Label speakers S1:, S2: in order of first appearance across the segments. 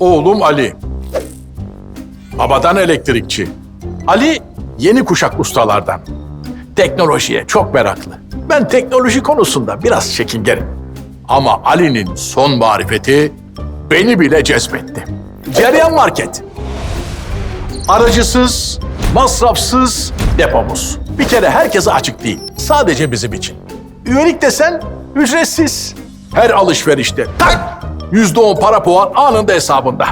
S1: Oğlum Ali. Babadan elektrikçi. Ali yeni kuşak ustalardan. Teknolojiye çok meraklı. Ben teknoloji konusunda biraz çekingenim. Ama Ali'nin son marifeti beni bile cezbetti. Ceryan Market. Aracısız, masrafsız depomuz. Bir kere herkese açık değil. Sadece bizim için. Üyelik desen ücretsiz. Her alışverişte tak yüzde on para puan anında hesabında.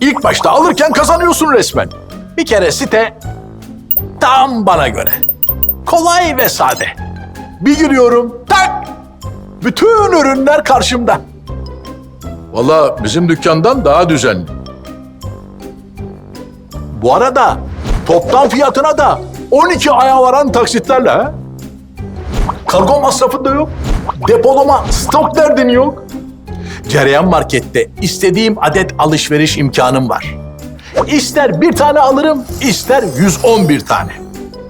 S1: İlk başta alırken kazanıyorsun resmen. Bir kere site tam bana göre. Kolay ve sade. Bir giriyorum tak bütün ürünler karşımda. Valla bizim dükkandan daha düzenli. Bu arada toptan fiyatına da 12 aya varan taksitlerle? Kargo masrafı da yok. Depolama, stok derdin yok. Cereyan Market'te istediğim adet alışveriş imkanım var. İster bir tane alırım, ister 111 tane.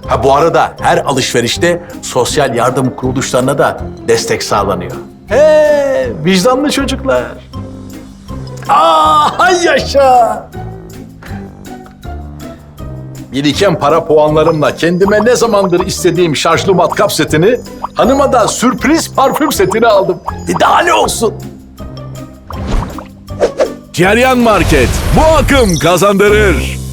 S1: Ha bu arada her alışverişte sosyal yardım kuruluşlarına da destek sağlanıyor. He, vicdanlı çocuklar. Aa, yaşa! Biriken para puanlarımla kendime ne zamandır istediğim şarjlı matkap setini, hanıma da sürpriz parfüm setini aldım. E daha ne olsun?
S2: Ceryan Market bu akım kazandırır.